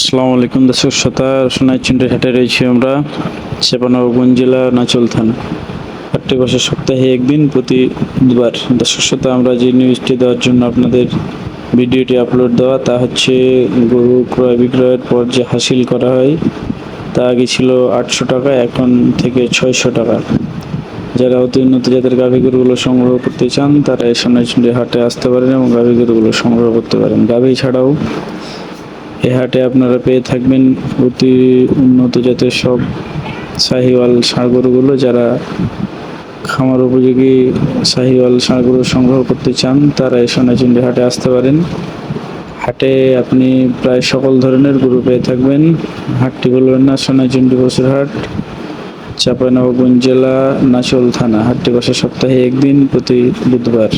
আসসালামু আলাইকুম দর্শক শ্রোতা সোনাইচুন্ডি হাটে রয়েছি আমরা চেপানগঞ্জ জেলা নাচল থানা। হাটটি বছর সপ্তাহে একদিন প্রতি বুধবার। দর্শক শ্রোতা আমরা যে নিউজটি দেওয়ার জন্য আপনাদের ভিডিওটি আপলোড দেওয়া, তা হচ্ছে গরু ক্রয় বিক্রয়ের পর যে হাসিল করা হয়, তা আগে ছিল আটশো টাকা, এখন থেকে ছয়শো টাকা। যারা অতি উন্নত জাতের গাভী গরুগুলো সংগ্রহ করতে চান, তারা এই সোনাইচুন্ডি হাটে আসতে পারেন এবং গাভী গরুগুলো সংগ্রহ করতে পারেন। গাভী ছাড়াও এ হাটে আপনারা পেয়ে থাকবেন অতি উন্নত জাতের সব শাহিওয়াল ষাঁড়গরুগুলো যারা খামার উপযোগী শাহিওয়াল ষাঁড়গরু সংগ্রহ করতে চান, তারা এই সোনাচুন্ডি হাটে আসতে পারেন। হাটে আপনি প্রায় সকল ধরনের গরু পেয়ে থাকবেন। হাটটি বলবেন না সোনাচুন্ডি বসুর হাট, চাঁপাইনবাবগঞ্জ জেলা, নাচল থানা। হাটটি বসে সপ্তাহে একদিন প্রতি বুধবার।